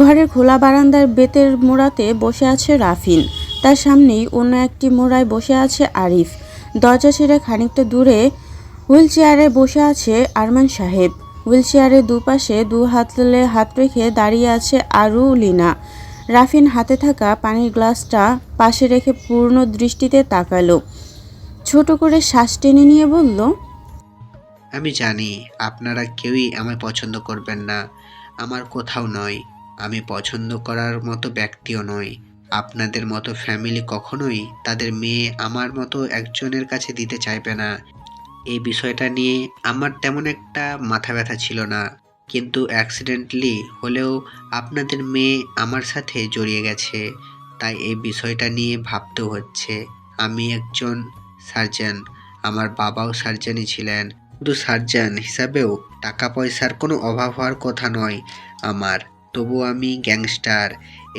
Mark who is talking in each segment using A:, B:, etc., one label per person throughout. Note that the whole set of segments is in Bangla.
A: ঘরের খোলা বারান্দার বেতের মোড়াতে বসে আছে রাফিন। তার সামনেই অন্য একটি মোড়ায় বসে আছে আরিফ। দরজা ছেড়ে খানিকটা দূরে হুইল চেয়ারে বসে আছে আরমান সাহেব। হুইল চেয়ারের দুপাশে দু হাত তুলে হাত রেখে দাঁড়িয়ে আছে আরু লিনা। রাফিন হাতে থাকা পানির গ্লাসটা পাশে রেখে পূর্ণ দৃষ্টিতে তাকালো। ছোট করে শ্বাস টেনে নিয়ে বলল,
B: আমি জানি আপনারা কেউই আমায় পছন্দ করবেন না। আমার কোথাও নয়। আমি পছন্দ করার মতো ব্যক্তিও নই। আপনাদের মতো ফ্যামিলি কখনোই তাদের মেয়ে আমার মতো একজনের কাছে দিতে চাইবে না। এই বিষয়টা নিয়ে আমার তেমন একটা মাথা ব্যথা ছিল না। কিন্তু অ্যাক্সিডেন্টলি হলেও আপনাদের মেয়ে আমার সাথে জড়িয়ে গেছে। তাই এই বিষয়টা নিয়ে ভাবতে হচ্ছে। আমি একজন সার্জন। আমার বাবাও সার্জনই ছিলেন। শুধু সার্জন হিসাবেও টাকা পয়সার কোনো অভাব হওয়ার কথা নয়। আমার তবু আমি গ্যাংস্টার।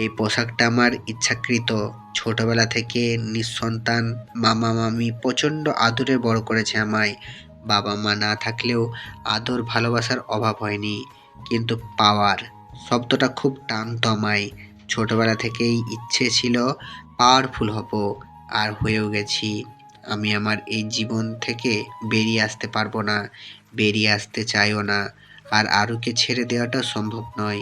B: এই পোশাকটা আমার ইচ্ছাকৃত। ছোটবেলা থেকে নিঃসন্তান মামা মামি প্রচণ্ড আদরে বড় করেছে আমায়। বাবা মা না থাকলেও আদর ভালোবাসার অভাব হয়নি, কিন্তু পাওয়ার শব্দটা খুব টানতো আমায়। ছোটবেলা থেকেই ইচ্ছে ছিল পাওয়ারফুল হব, আর হয়েও গেছি। আমি আমার এই জীবন থেকে বেরিয়ে আসতে পারব না, বেরিয়ে আসতে চাইও না, আর আরুকে ছেড়ে দেওয়াটা সম্ভব নয়।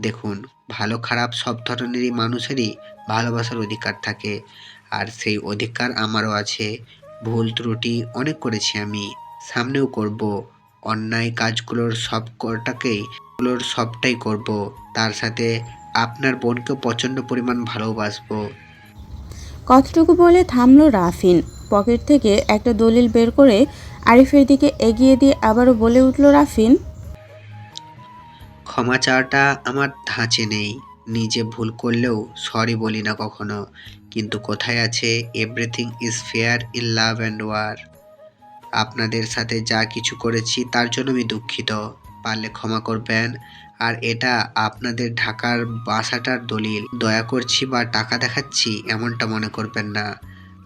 B: দেখুন, ভালো খারাপ সব ধরনেরই মানুষেরই ভালোবাসার অধিকার থাকে। আর সেই অধিকার আমারও আছে। ভুল ত্রুটি অনেক করেছি আমি। সামনেও করব। অন্যায় কাজগুলোর সব কটাকেই গুলোর সবটাই করব। তার সাথে আপনার বোনকেও প্রচণ্ড পরিমাণ ভালোবাসবো।
A: কতটুকু বলে থামলো রাফিন। পকেট থেকে একটা দলিল বের করে আরিফের দিকে এগিয়ে দিয়ে আবারও বলে উঠল, রাফিন।
B: ক্ষমা চাওয়াটা আমার ধাঁচে নেই। নিজে ভুল করলেও সরি বলি না কখনো। কিন্তু কোথায় আছে everything is fair in love and war আপনাদের সাথে যা কিছু করেছি তার জন্য আমি দুঃখিত। পারলে ক্ষমা করবেন। আর এটা আপনাদের ঢাকার বাসাটার দলিল। দয়া করছি বা টাকা দেখাচ্ছি এমনটা মনে করবেন না।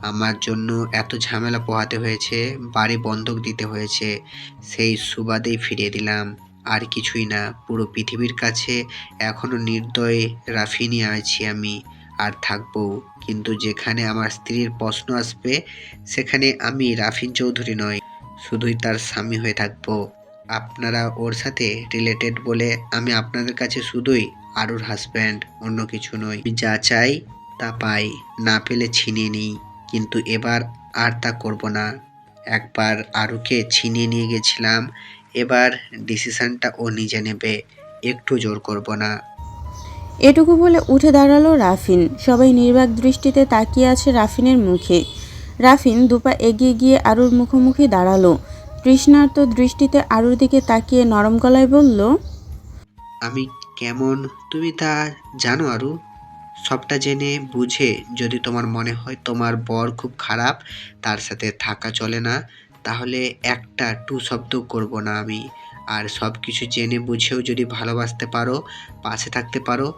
B: আমার জন্য এত ঝামেলা পোহাতে হয়েছে, বাড়ি বন্ধক দিতে হয়েছে, সেই সুবাদেই ফিরিয়ে দিলাম। আর কিছুই না। পুরো পৃথিবীর কাছে এখনও নির্দয় রাফিনি আছি আমি, আর থাকব। কিন্তু যেখানে আমার স্ত্রীর প্রশ্ন আসবে, সেখানে আমি রাফিন চৌধুরী নয় শুধুই তার স্বামী হয়ে থাকব। আপনারা ওর সাথে রিলেটেড বলে আমি আপনাদের কাছে শুধুই আরুর হাজব্যান্ড অন্য কিছু আমি যা চাই তা পাই, না পেলে ছিনিয়ে নিই। কিন্তু এবার আর তা করব না। একবার আরুকে ছিনিয়ে নিয়ে গেছিলাম ডিসিশনটা ও নিজে নেবে। একটু জোর করব না।
A: এটুকু বলে উঠে দাঁড়াল রাফিন। সবাই নির্বাক দৃষ্টিতে তাকিয়ে আছে রাফিনের মুখে। রাফিন দুপা এগিয়ে গিয়ে আরুর মুখোমুখি দাঁড়াল। তৃষ্ণার্ত দৃষ্টিতে আরুর দিকে তাকিয়ে নরম গলায় বলল
B: আমি কেমন? তুমি তা জানো আরু? সবটা জেনে বুঝে যদি তোমার মনে হয় তোমার বর খুব খারাপ তার সাথে থাকা চলে না। তাহলে একটা টু শব্দ করব না আমি। আর সব কিছু জেনে বুঝেও যদি ভালোবাসতে পারো, পাশে থাকতে পারো,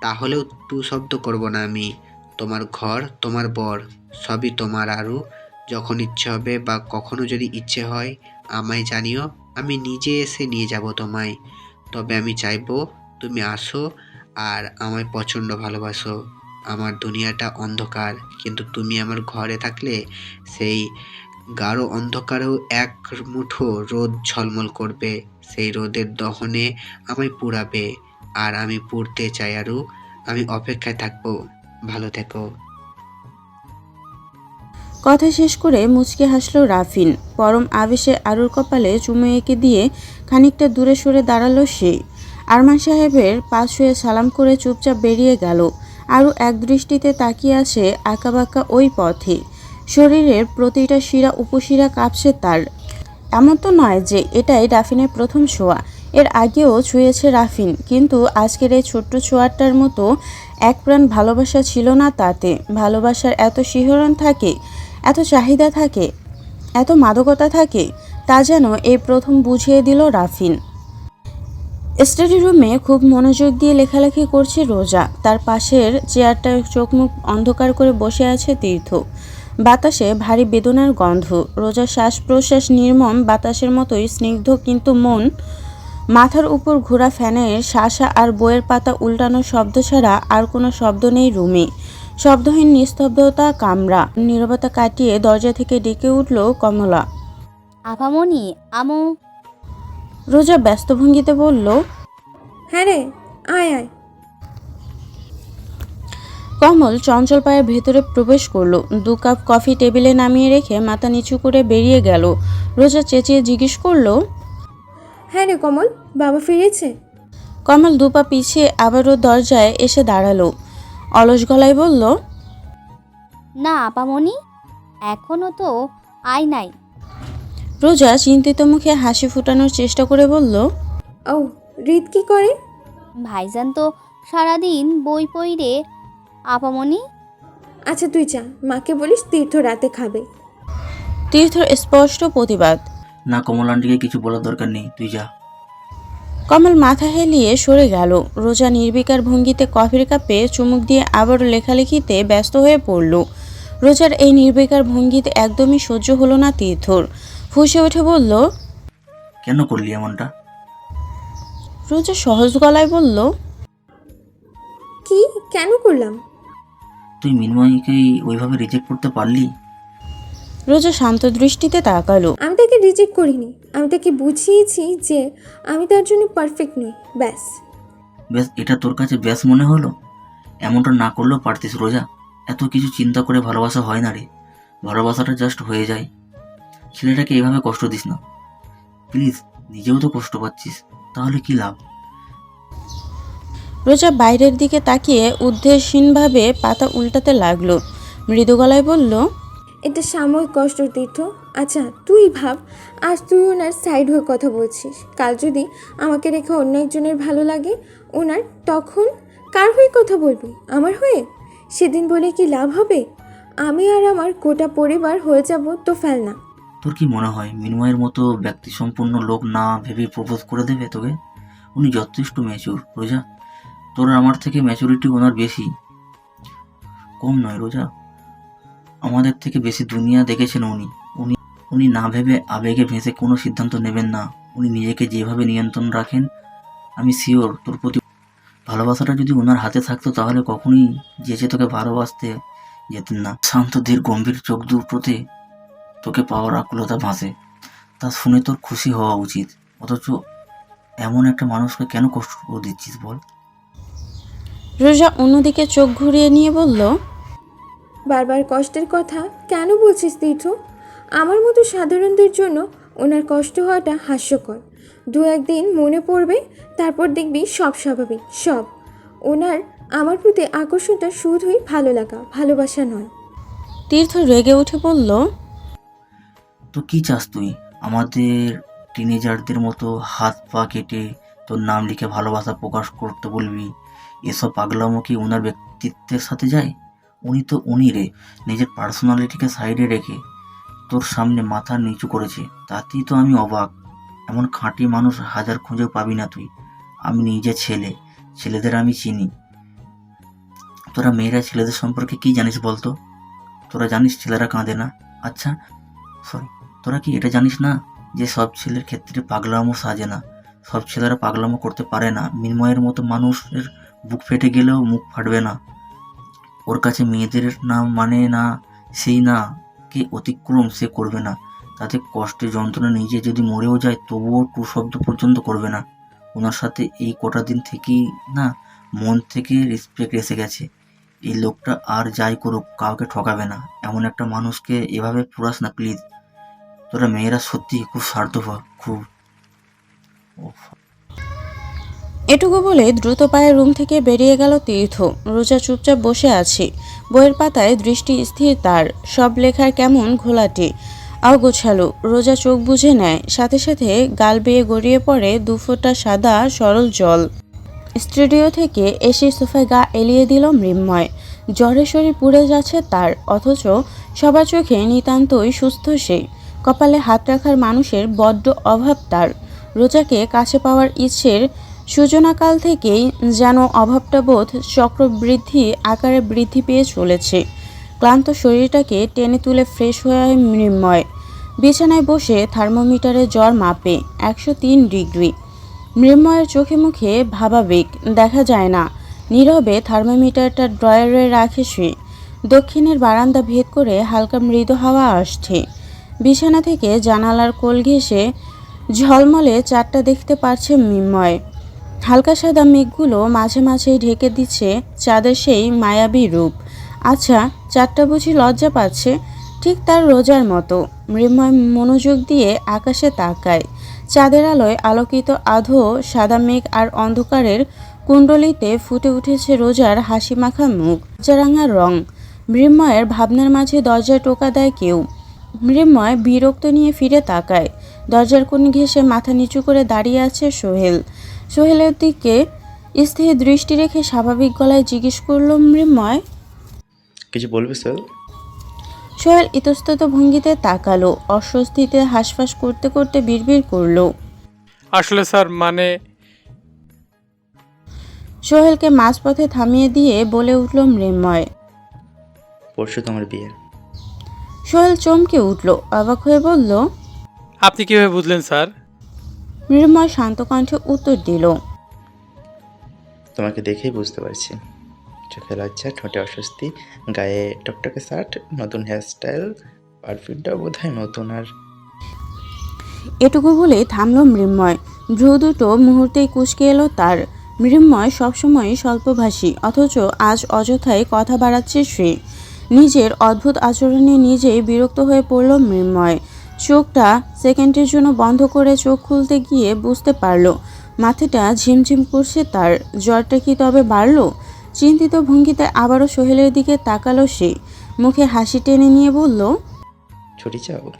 B: তাহলেও টু শব্দ করব না আমি। তোমার ঘর, তোমার বর, সবই তোমার আরও যখন ইচ্ছে হবে বা কখনো যদি ইচ্ছে হয়, আমায় জানিও, আমি নিজে এসে নিয়ে যাব তোমায়। তবে আমি চাইব তুমি আসো আর আমায় প্রচণ্ড ভালোবাসো। আমার দুনিয়াটা অন্ধকার, কিন্তু তুমি আমার ঘরে থাকলে সেই গাঢ় অন্ধকারেও এক মুঠো রোদ ঝলমল করবে। সেই রোদের দহনে আমায় পুড়াবে। আর আমি পুড়তে চাই আরও আমি অপেক্ষায় থাকব। ভালো থেকো।
A: কথা শেষ করে মুচকে হাসলো রাফিন। পরম আবেশে আরুর কপালে চুমু এঁকে দিয়ে খানিকটা দূরে সরে দাঁড়াল সে। আরমান সাহেবের পাশ হয়ে সালাম করে চুপচাপ বেরিয়ে গেল। আরও এক দৃষ্টিতে তাকিয়ে আসে আঁকাবাঁকা ওই পথে। শরীরের প্রতিটা শিরা উপশিরা কাঁপছে তার। এমন তো নয় যে এটাই রাফিনের প্রথম ছোঁয়া। এর আগেও ছুঁয়েছে রাফিন, কিন্তু আজকের এই ছোট্ট ছোঁয়াটার মতো এক প্রাণ ভালোবাসা ছিল না তাতে। ভালোবাসার এত শিহরণ থাকে, এত চাহিদা থাকে, এত মাদকতা থাকে, তা যেন এই প্রথম বুঝিয়ে দিল রাফিন। স্টাডি রুমে খুব মনোযোগ দিয়ে লেখালেখি করছে রোজা। তার পাশের চেয়ারটায় চোখ মুখ অন্ধকার করে বসে আছে তীর্থ। বাতাসে ভারী বেদনার গন্ধ। রোজার শ্বাস প্রশ্বাস নির্মম বাতাসের মতোই স্নিগ্ধ কিন্তু মন মাথার উপর ঘোরা ফ্যানের শাসা আর বইয়ের পাতা উল্টানো শব্দ ছাড়া আর কোনো শব্দ নেই রুমে। শব্দহীন নিস্তব্ধতা কামরা। নীরবতা কাটিয়ে দরজা থেকে ডেকে উঠল কমলা।
C: আভামনি আমো।
A: রোজা ব্যস্ত ভঙ্গিতে বলল
D: হ্যাঁ রে আয় আয়।
A: কমল চঞ্চল পায়ের ভেতরে প্রবেশ করল। দু কাপ কফি টেবিলে নামিয়ে রেখে মাথা নিচু করে বেরিয়ে গেল। রোজা চেঁচিয়ে জিজ্ঞেস করল
D: হ্যাঁ রে কমল বাবা ফিরেছে।
A: কমল দু দুপা পিছিয়ে আবারও দরজায় এসে দাঁড়াল। অলস গলায় বলল
C: না আপামনি এখনও তো আয় নাই।
A: রোজা চিন্তিত মুখে হাসি ফুটানোর চেষ্টা করে বলল
D: ও রিত কি করে?
C: ভাইজান তো সারাদিন বই পইরে আপামনি?
D: আচ্ছা তুই যা। মাকে বলিস তীর্থ রাতে খাবে।
A: তীর্থর স্পষ্ট প্রতিবাদ।
E: না কমল আন্টিকে কিছু বলার দরকার নেই। তুই যা।
A: কমল মাথা হেলিয়ে সরে গেল। রোজা নির্বিকার ভঙ্গিতে কফির কাপে চুমুক দিয়ে আবারও লেখালেখিতে ব্যস্ত হয়ে পড়ল। রোজার এই নির্বিকার ভঙ্গিতে একদমই সহ্য হলো না তীর্থর। ফুসে উঠে বলল
E: কেন করলি এমনটা?
A: রোজা সহজ গলায় বলল
D: কি? কেন করলাম?
E: তুই মিনময়কে ওইভাবে রিজেক্ট করতে পারলি?
A: রোজা শান্ত দৃষ্টিতে তাকালো।
D: আমি তাকে রিজেক্ট করিনি। আমি তাকে বুঝিয়েছি যে আমি তার জন্য পারফেক্ট নই। ব্যাস।
E: ব্যাস এটা তোর কাছে ব্যাস মনে হলো? এমনটা না করলেও পারতিস রোজা। এত কিছু চিন্তা করে ভালোবাসা হয় না রে। ভালোবাসাটা জাস্ট হয়ে যায়। ছেলেটাকে এভাবে কষ্ট দিস না। প্লিজ নিজেও তো কষ্ট পাচ্ছিস। তাহলে কি লাভ?
A: রোজা বাইরের দিকে তাকিয়ে উদ্দেশ্যহীনভাবে পাতা উল্টাতে লাগল। মৃদু গলায় বলল
D: এটা সাময়িক কষ্ট তীর্থ। আচ্ছা তুই ভাব আজ তুই ওনার সাইড হয়ে কথা বলছিস। কাল যদি আমাকে রেখে অন্য একজনের ভালো লাগে ওনার তখন কার হয়ে কথা বলবি? আমার হয়ে? সেদিন বলে কি লাভ হবে? আমি আর আমার গোটা পরিবার হয়ে যাব তো ফেল না।
E: তোর কি মনে হয় মিনময়ের মতো ব্যক্তি সম্পন্ন লোক না ভেবে প্রপোজ করে দেবে তোকে? উনি যথেষ্ট ম্যাচুর রোজা। তোর আমার থেকে ম্যাচুরিটি ওনার বেশি? কম নয় রোজা। আমাদের থেকে বেশি দুনিয়া দেখেছেন উনি। উনি উনি না ভেবে আবেগে ভেসে কোনো সিদ্ধান্ত নেবেন না। উনি নিজেকে যেভাবে নিয়ন্ত্রণ রাখেন, আমি শিওর তোর প্রতি ভালোবাসাটা যদি ওনার হাতে থাকতো তাহলে কখনোই যেচে তোকে ভালোবাসতে যেতেন না। শান্ত, ধীর, গম্ভীর চোখ দুটোতে তোকে পাওয়ার আকুলতা ভাসে। তা শুনে তোর খুশি হওয়া উচিত। অথচ এমন একটা মানুষকে কেন কষ্ট দিচ্ছিস বল?
A: রোজা অন্যদিকে চোখ ঘুরিয়ে নিয়ে বলল
D: বারবার কষ্টের কথা কেন বলছিস তীর্থ? আমার মতো সাধারণদের জন্য ওনার কষ্ট হওয়াটা হাস্যকর। দু একদিন মনে পড়বে তারপর দেখবি সব স্বাভাবিক সব। ওনার আমার প্রতি আকর্ষণটা শুধুই ভালো লাগা ভালোবাসা নয়।
A: তীর্থ রেগে উঠে বলল
E: তো কি চাস তুই? আমাদের টিনেজারদের মতো হাত পা কেটে তোর নাম লিখে ভালোবাসা প্রকাশ করতে বলবি। এসব পাগলামো কি ওনার ব্যক্তিত্বের সাথে যায়? উনি তো উনি রে, নিজের পার্সোনালিটিকে সাইডে রেখে তোর সামনে মাথা নিচু করেছে, তাতেই তো আমি অবাক। এমন খাঁটি মানুষ হাজার খুঁজেও পাবি না তুই। আমি নিজে ছেলে, ছেলেদের আমি চিনি। তোরা মেয়েরা ছেলেদের সম্পর্কে কি জানিস বলতো? তোরা জানিস ছেলেরা কাঁদে না? আচ্ছা সরি তোরা কি এটা জানিস না যে সব ছেলের ক্ষেত্রে পাগলামো সাজে না? সব ছেলেরা পাগলামো করতে পারে না। মিনময়ের মতো মানুষের বুক ফেটে গেলেও মুখ ফাটবে না। ওর কাছে মেয়েদের নাম মানে না, সেই না, কে অতিক্রম সে করবে না। তাতে কষ্টে যন্ত্রণা নিজে যদি মরেও যায়, তবুও টু শব্দ পর্যন্ত করবে না। ওনার সাথে এই কটা দিন থেকেই না, মন থেকে রেসপেক্ট এসে গেছে। এই লোকটা আর যাই করুক, কাউকে ঠকাবে না। এমন একটা মানুষকে এভাবে পুরাস না প্লিজ তোরা মেয়েরা সত্যি খুব স্বার্থপর, খুব। উফ।
A: এটুকু বলে দ্রুত পায়ে রুম থেকে বেরিয়ে গেল তীর্থ। রোজা চুপচাপ বসে আছে। বইয়ের পাতায় দৃষ্টি স্থির তার। সব লেখার কেমন ঘোলাটে। অগোছালো রোজা চোখ বুঝে নেয়। সাথে সাথে গাল বেয়ে গড়িয়ে পড়ে দুফোঁটা সাদা, সরল জল। স্টুডিও থেকে এসে সোফায় গা এলিয়ে দিল মৃন্ময়। জ্বরে শরীর পুড়ে যাচ্ছে তার, অথচ সবার চোখে নিতান্তই সুস্থ সে। কপালে হাত রাখার মানুষের বড্ড অভাব তার। রোজাকে কাছে পাওয়ার ইচ্ছের সূচনাকাল থেকেই যেন অভাবটা বোধ চক্রবৃদ্ধি আকারে বৃদ্ধি পেয়ে চলেছে। ক্লান্ত শরীরটাকে টেনে তুলে ফ্রেশ হয়ে মৃন্ময় বিছানায় বসে থার্মোমিটারে জ্বর মাপে, একশো তিন ডিগ্রি। মৃন্ময়ের চোখে মুখে ভাবাবেগ, দেখা যায় না। নীরবে থার্মোমিটারটা ড্রয়ারে রাখে সে। দক্ষিণের বারান্দা ভেদ করে হালকা মৃদু হাওয়া আসছে। বিছানা থেকে জানালার কোল ঘেঁষে ঝলমলে চারটা দেখতে পারছে মৃন্ময় হালকা সাদা মেঘগুলো মাঝে মাঝেই ঢেকে দিচ্ছে চাঁদের সেই মায়াবী রূপ। আচ্ছা চারটা বুঝি লজ্জা পাচ্ছে? ঠিক তার রোজার মতো। মৃন্ময় মনোযোগ দিয়ে আকাশে তাকায়। চাঁদের আলোয় আলোকিত আধো সাদা মেঘ আর অন্ধকারের কুণ্ডলিতে ফুটে উঠেছে রোজার হাসি মাখা। মুখ রাঙা রং। মৃন্ময়ের ভাবনার মাঝে দরজায় টোকা দেয় কেউ। মৃন্ময় বিরক্ত নিয়ে ফিরে তাকায়। দরজার কোণ ঘেঁষে মাথা নিচু করে দাঁড়িয়ে আছে সোহেল। সোহেলের দিকে স্থির দৃষ্টি রেখে স্বাভাবিক গলায় জিজ্ঞেস করল মৃন্ময়?
F: কিছু বলবে স্যার?
A: সোহেল ইতস্তত ভঙ্গিতে তাকালো অস্বস্তিতে হাঁসফাঁস করতে করতে বিড়বিড় করল।
G: আসলে স্যার মানে
A: সোহেলকে মাঝপথে থামিয়ে দিয়ে বলে উঠল মৃন্ময়।
F: পরশু তোমার বিয়ে।
A: সোহেল চমকে উঠল অবাক হয়ে বলল
G: আপনি কীভাবে বুঝলেন স্যার?
A: মৃন্ময় শান্ত কণ্ঠে উত্তর দিল।
F: তোমাকে দেখেই বুঝতে পারছি। চোখে লজ্জা ঠোঁটে অস্বস্তি গায়ে টকটকে শার্ট নতুন হেয়ারস্টাইল পারফিউমটাও বোধ হয় নতুন আর।
A: এটুকু বলে থামল মৃন্ময়। ভ্রু দুটো মুহূর্তেই কুচকে এলো তার। মৃন্ময় সবসময় স্বল্পভাষী অথচ আজ অযথায় কথা বাড়াচ্ছে সে। নিজের অদ্ভুত আচরণে নিজেই বিরক্ত হয়ে পড়ল মৃন্ময়। চোখটা সেকেন্ডের জন্য বন্ধ করে চোখ খুলতে গিয়ে বুঝতে পারল। মাথাটা ঝিমঝিম করছে তার। জ্বরটা কি তবে বাড়ল? চিন্তিত ভঙ্গিতে আবারও সোহেলের দিকে তাকালো সে। মুখে হাসি টেনে নিয়ে বলল
F: ছুটি চাও?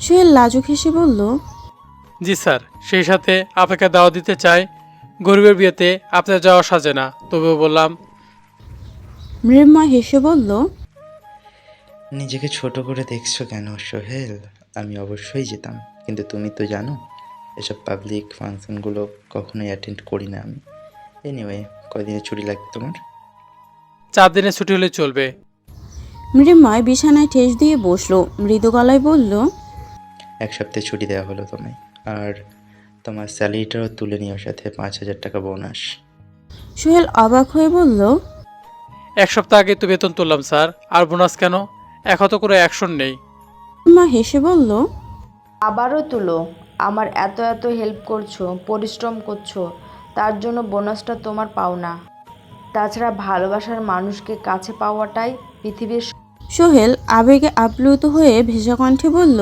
A: সোহেল লাজুক হেসে বলল
G: জি স্যার সেই সাথে আপনাকে দাওয়া দিতে চাই। গরিবের বিয়েতে আপনার যাওয়া সাজে না তবুও বললাম।
A: মৃন্ময় হেসে বলল
F: নিজেকে ছোট করে দেখছ কেন সোহেল? আমি অবশ্যই যেতাম। কিন্তু তুমি তো জানো এসব পাবলিক ফাংশনগুলো কখনোই অ্যাটেন্ড করি না আমি। এনিওয়ে কয়দিনের ছুটি লাগবে তোমার?
G: চার দিনের ছুটি হলে চলবে।
A: মৃন্ময় বিছানায় ঠেস দিয়ে বসল। মৃদু গলায় বলল
F: এক সপ্তাহে ছুটি দেওয়া হলো তোমায়। আর তোমার স্যালারিটাও তুলে নিও সাথে পাঁচ হাজার টাকা বোনাস
A: সোহেল অবাক হয়ে বলল
G: এক সপ্তাহ আগে তো বেতন তুললাম স্যার। আর বোনাস কেন? এখন তো কোনো অ্যাকশন নেই।
A: মা হেসে বলল
H: আবারও তুলো আমার এত এত হেল্প করছ পরিশ্রম করছ তার জন্য বোনাসটা তোমার পাও না। তাছাড়া ভালোবাসার মানুষকে কাছে পাওয়াটাই পৃথিবীর
A: সোহেল আবেগে আপ্লুত হয়ে ভেজা কণ্ঠে বলল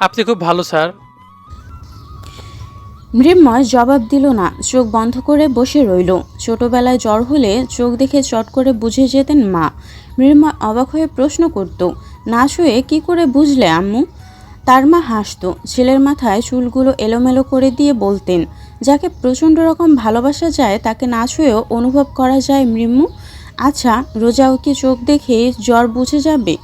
G: আপনি খুব ভালো স্যার।
A: মৃন্ময় জবাব দিল না চোখ বন্ধ করে বসে রইল। ছোটবেলায় জ্বর হলে চোখ দেখে চট করে বুঝে যেতেন মা। মৃন্ময় অবাক হয়ে প্রশ্ন করত, না শুয়ে কি করে বুঝলে আম্মু? তার মা হাসতো, ছেলের মাথায় চুলগুলো এলোমেলো করে দিয়ে বলতেন, যাকে প্রচণ্ড রকম ভালোবাসা যায়, তাকে না ছুঁয়েও অনুভব করা যায় মৃম্মু আচ্ছা রোজাও কি চোখ দেখে জ্বর বুঝে যাবে?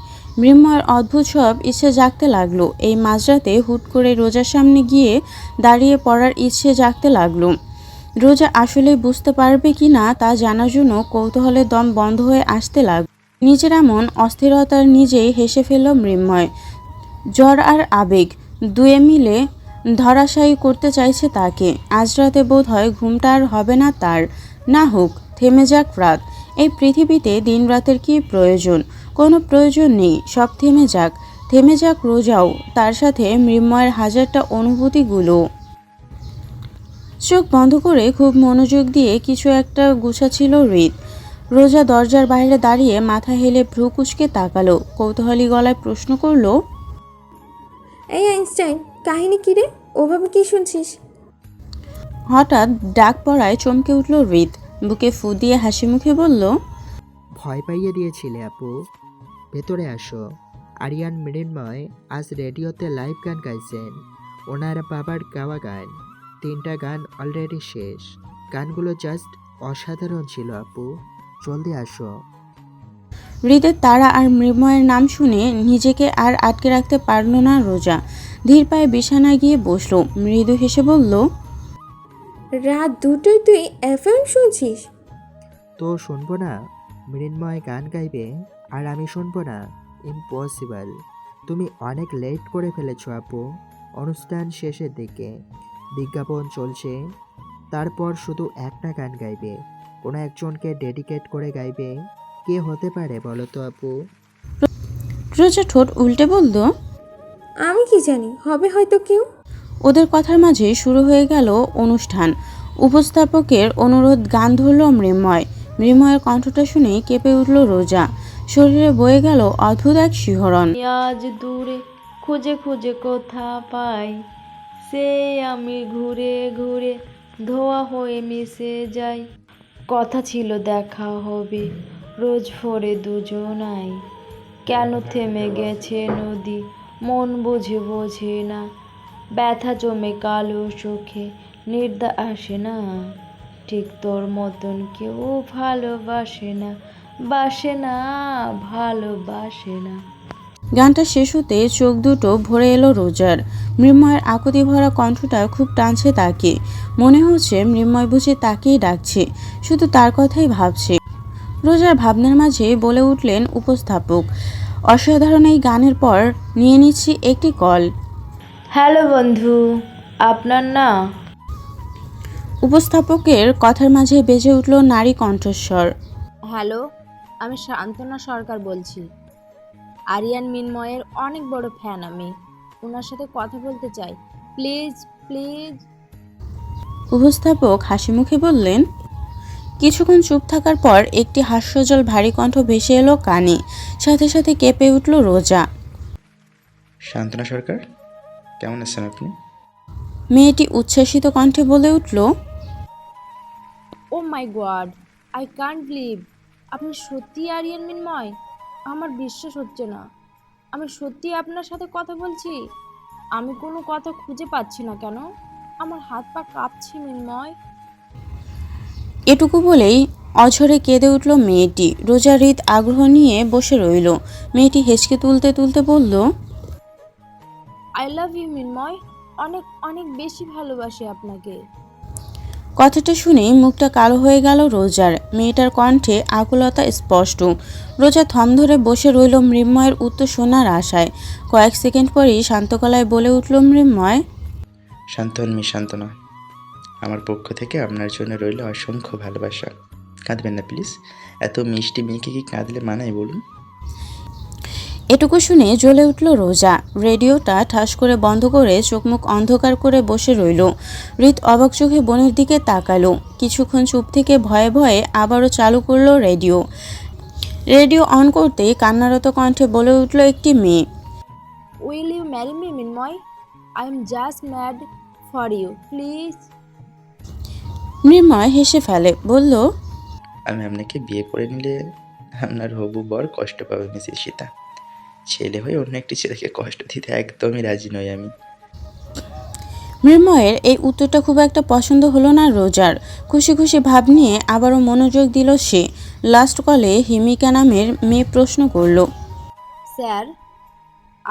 A: মৃন্ময়ের অদ্ভুত সব ইচ্ছে জাগতে লাগল, এই মাঝরাতে হুট করে রোজার সামনে গিয়ে দাঁড়িয়ে পড়ার ইচ্ছে জাগতে লাগল। রোজা আসলে বুঝতে পারবে কি না তা জানার জন্য কৌতূহলের দম বন্ধ হয়ে আসতে লাগল। নিজের এমন অস্থিরতার নিজেই হেসে ফেলল মৃন্ময়। জ্বর আর আবেগ, দুয়ে মিলে ধরাশায়ী করতে চাইছে তাকে। আজ রাতে বোধ হয় ঘুমটা আর হবে না তার। না হোক, থেমে যাক রাত। এই পৃথিবীতে দিন রাতের কি প্রয়োজন? কোনো প্রয়োজন নেই, সব থেমে যাক। থেমে যাক রোজাও, তার সাথে মৃন্ময়ের হাজারটা অনুভূতিগুলো। চোখ বন্ধ করে খুব মনোযোগ দিয়ে কিছু একটা গুছাচ্ছিল হৃদ। রোজা দরজার বাইরে দাঁড়িয়ে মাথা হেলে ভ্রু কুচকে তাকালো। কৌতূহলী গলায় প্রশ্ন করল
D: এই আইনস্টাইন কাহিনী কি রে? ওভাবে কি শুনছিস?
A: হঠাৎ ডাক পড়ায় চমকে উঠল হৃদ। বুকে ফু দিয়ে হাসি মুখে বলল
I: ভয় পাইয়ে দিয়েছিলে আপু। ভেতরে আসো। আরিয়ান মৃন্ময় আজ রেডিওতে লাইভ গান গাইছেন। ওনার বাবার গাওয়া গান। তিনটা গান অলরেডি শেষ। গানগুলো জাস্ট অসাধারণ ছিল আপু। জলদি আসো।
A: হৃদের তারা আর মৃন্ময়ের নাম শুনে নিজেকে আর আটকে রাখতে পারল না রোজা। ধীর পায়ে বিছানায় গিয়ে বসল। মৃদু হেসে বলল
D: রাত দুটোই তুই এফএম শুনছিস?
I: তো শুনব না। মৃন্ময় গান গাইবে আর আমি শুনব না। ইম্পসিবল। তুমি অনেক লেট করে ফেলেছো আপু। অনুষ্ঠান শেষের দিকে। বিজ্ঞাপন চলছে। তারপর শুধু একটা গান গাইবে। কোনো একজনকে ডেডিকেট করে গাইবে? কে হতে পারে বলো তো আপু?
A: রোজা ঠোঁট উল্টে বলল
D: আমি কি জানি হবে হয়তো কেউ।
A: ওদের কথার মাঝে শুরু হয়ে গেল অনুষ্ঠান। উপস্থাপকের অনুরোধ গান ধরল মৃন্ময়। মৃন্ময়ের কণ্ঠটা শুনে কেঁপে উঠল রোজা। শরীরে বয়ে গেল অদ্ভুত এক শিহরণ।
H: আজ দূরে খুঁজে খুঁজে কোথা পাই। সে আমি ঘুরে ঘুরে ধোয়া হয়ে মিশে যাই। কথা ছিল দেখা হবে। রোজ ভোরে দুজনাই। কেন থেমে গেছে নদী? মন বুঝে বোঝে না। ব্যথা জমে কালো চোখে। নির্দা আসে না। ঠিক তোর মতন কেউ ভালোবাসে না। বাসে না, ভালোবাসে না।
A: গানটা শেষ হতে চোখ দুটো ভরে এলো রোজার। মৃন্ময়ের আকুতি ভরা কণ্ঠটা খুব টানছে তাকে। মনে হচ্ছে মৃন্ময় বুঝে তাকেই ডাকছে শুধু তার কথাই ভাবছে। রোজার ভাবনার মাঝে বলে উঠলেন উপস্থাপক অসাধারণ এই গানের পর নিয়ে নিচ্ছি একটি কল।
H: হ্যালো বন্ধু আপনার না?
A: উপস্থাপকের কথার মাঝে বেজে উঠল নারী কণ্ঠস্বর।
H: হ্যালো আমি শান্তনা সরকার বলছি। আরিয়ান মিনময়ের অনেক বড় ফ্যান আমি। ওনার সাথে কথা বলতে চাই। Please please.
A: উপস্থাপক হাসি মুখে বললেন কিছুক্ষণ চুপ থাকার পর একটি হাস্যজল ভারী কণ্ঠ ভেসে এলো কানে সাথে সাথে কেঁপে উঠল রোজা।
F: শান্তনা সরকার কেমন আছেন আপনি?
A: মেয়েটি উচ্ছ্বাসিত কণ্ঠে বলে উঠল
H: ও my god I can't believe আপনি সত্যি আরিয়ান মিনময়? আমার বিশ্বাস হচ্ছে না। আমি সত্যি আপনার সাথে কথা বলছি? আমি কোনো কথা খুঁজে পাচ্ছি না কেন? আমার হাত পা কাঁপছে মিনময়।
A: এটুকু বলেই অঝরে কেঁদে উঠল মেয়েটি। রোজা হৃদ আগ্রহ নিয়ে বসে রইল। মেয়েটি হেসকে তুলতে তুলতে বলল
H: আই লাভ ইউ মিনময়। অনেক অনেক বেশি ভালোবাসি আপনাকে।
A: কথাটা শুনে মুখটা কালো হয়ে গেল রোজার। মেয়েটার কণ্ঠে আকুলতা স্পষ্ট। রোজা থম ধরে বসে রইল মৃন্ময়ের উত্তর শোনার আশায়। কয়েক সেকেন্ড পরেই শান্ত গলায় বলে উঠল, মৃন্ময়?
F: শান্ত হন মি শান্তনা, আমার পক্ষ থেকে আপনার জন্য রইল অসংখ্য ভালোবাসা। কাঁদবেন না, প্লিজ। এত মিষ্টি মেয়েকে কি কাঁদলে মানায় বলুন?
A: এটুকু শুনে জ্বলে উঠল রোজা। রেডিওটা ঠাস করে বন্ধ করে চোখ মুখ অন্ধকার করে বসে রইল। হৃদ অবাক চোখে বোনের দিকে তাকালো। কিছুক্ষণ চুপ থেকে ভয়ে ভয়ে আবারও চালু করল রেডিও। রেডিও অন করতেই কান্নারত কণ্ঠে বলে উঠল একটি মেয়ে।
H: Will you marry me মিনময় I am just mad for you please
A: Mrinmoy হেসে ফেলে বলল
F: আমি আপনাকে বিয়ে করে নিলে আপনার হবু বর কষ্ট পাবে মিসেস সীতা। ছেলে হয়ে অন্য একটি ছেলেকে কষ্ট দিতে একদমই রাজি নই আমি।
A: মৃন্ময়ের এই উত্তরটা খুব একটা পছন্দ হলো না রোজার। খুশি খুশি ভাব নিয়ে আবারও মনোযোগ দিল সে। লাস্ট কলে হিমিকা নামের মেয়ে প্রশ্ন করল
H: স্যার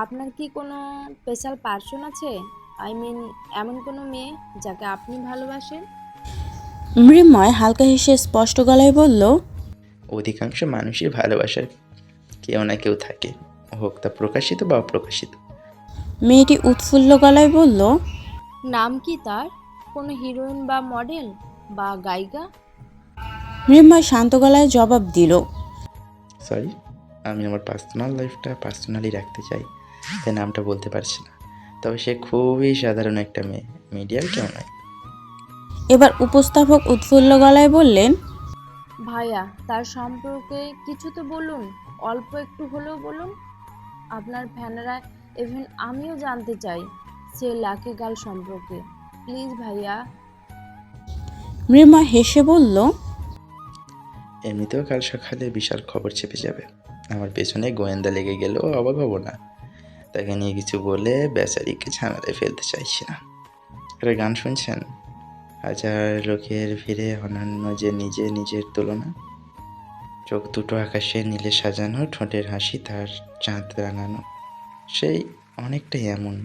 H: আপনার কি কোনো স্পেশাল পার্সন আছে? আই মিন এমন কোনো মেয়ে যাকে আপনি ভালোবাসেন?
A: মৃন্ময় হালকা হেসে স্পষ্ট গলায় বলল
F: অধিকাংশ মানুষের ভালোবাসার কেউ না কেউ থাকে। হোক তা প্রকাশিত বা অপ্রকাশিত।
A: মেয়েটি উৎফুল্ল গলায় বলল
H: নাম কি তার? কোনো হিরোইন বা মডেল বা গায়িকা?
A: মৃন্ময় শান্ত গলায় জবাব দিল
F: সরি আমি আমার পার্সোনাল লাইফটা পার্সোনালি রাখতে চাই তাই নামটা বলতে পারছি না। তবে সে খুবই সাধারণ একটা মেয়ে মিডিয়ার কেউ নয়।
A: এবার উপস্থাপক উৎফুল্ল গলায় বললেন
H: ভাইয়া তার সম্পর্কে কিছু তো বলুন অল্প একটু হলেও বলুন। আপনার ফ্যানেরা ইভেন আমিও জানতে চাই সে লাকি গার্ল সম্পর্কে। প্লিজ ভাইয়া।
A: মৃন্ময় হেসে বলল
F: এমনিতেও কাল সকালে বিশাল খবর চেপে যাবে। আমার পেছনে গোয়েন্দা লেগে গেলেও অবাক হব না। তাকে নিয়ে কিছু বলে বেচারিকে ঝামেলায় ফেলতে চাইছি না। একটা গান শুনছেন? হাজার লোকের ভিড়ে অনন্য যে নিজে নিজের তুলনা। চোখ দুটো আকাশে নীলে সাজানো, ঠোঁটের হাসি তার চাঁদ রাঙানো সেই অনেকটাই এমন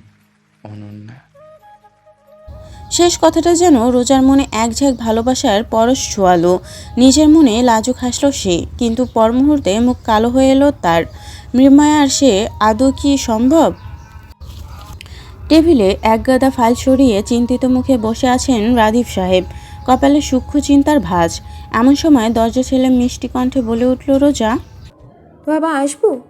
F: অনন্যা।
A: শেষ কথাটা যেন রোজার মনে এক ঝাঁক ভালোবাসার পরশ ছোয়ালো। নিজের মনে লাজুক হাসল সে, কিন্তু পর মুহূর্তে মুখ কালো হয়ে এলো তার। মৃন্ময়, আর সে আদৌ কি সম্ভব? টেবিলে এক গাদা ফাইল সরিয়ে চিন্তিত মুখে বসে আছেন রাদীপ সাহেব। কপালে সূক্ষ্ম চিন্তার ভাজ। এমন সময় দরজা ছেলে মিষ্টি কণ্ঠে বলে উঠল, রোজা?
D: বাবা, আসব?